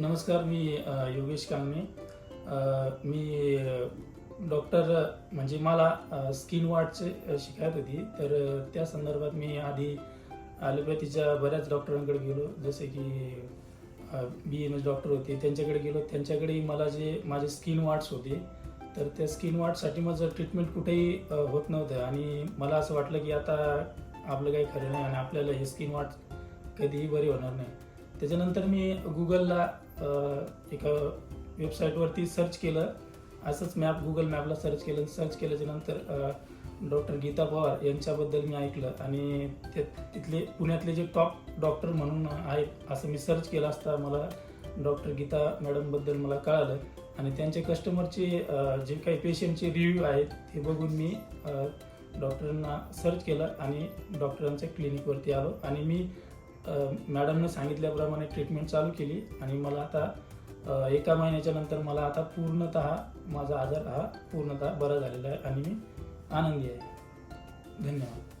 नमस्कार मी योगेश कांगणे. मी डॉक्टर म्हणजे मला स्किन वाटचे शिकायत होती. तर त्या संदर्भात मी आधी ॲलोपॅथीच्या बऱ्याच डॉक्टरांकडे गेलो. जसे की बी एम एस डॉक्टर होते. त्यांच्याकडे गेलो. त्यांच्याकडेही मला जे माझे स्किन वाट्स होते. तर त्या स्किन वाटसाठी माझं ट्रीटमेंट कुठेही होत नव्हतं. आणि मला असं वाटलं की आता आपलं काही खरं नाही आणि आपल्याला हे स्किन वाट कधीही बरी होणार नाही. त्याच्यानंतर मी गुगलला एका वेबसाईटवरती सर्च केलं. असंच मॅप गुगल मॅपला सर्च केलं. सर्च केल्याच्यानंतर डॉक्टर गीता पवार यांच्याबद्दल मी ऐकलं. आणि ते तिथले पुण्यातले जे टॉप डॉक्टर म्हणून आहेत असं मी सर्च केलं असता मला डॉक्टर गीता मॅडमबद्दल मला कळालं. आणि त्यांचे कस्टमरचे जे काही पेशंटचे रिव्ह्यू आहेत ते बघून मी डॉक्टरांना सर्च केलं आणि डॉक्टरांच्या क्लिनिकवरती आलो. आणि मी मॅडमने सांगितल्याप्रमाणे ट्रीटमेंट चालू केली आणि मला आता एका महिन्याच्या नंतर मला आता पूर्णतः माझा आजार हा पूर्णतः बरा झालेला आहे आणि मी आनंदी आहे. धन्यवाद.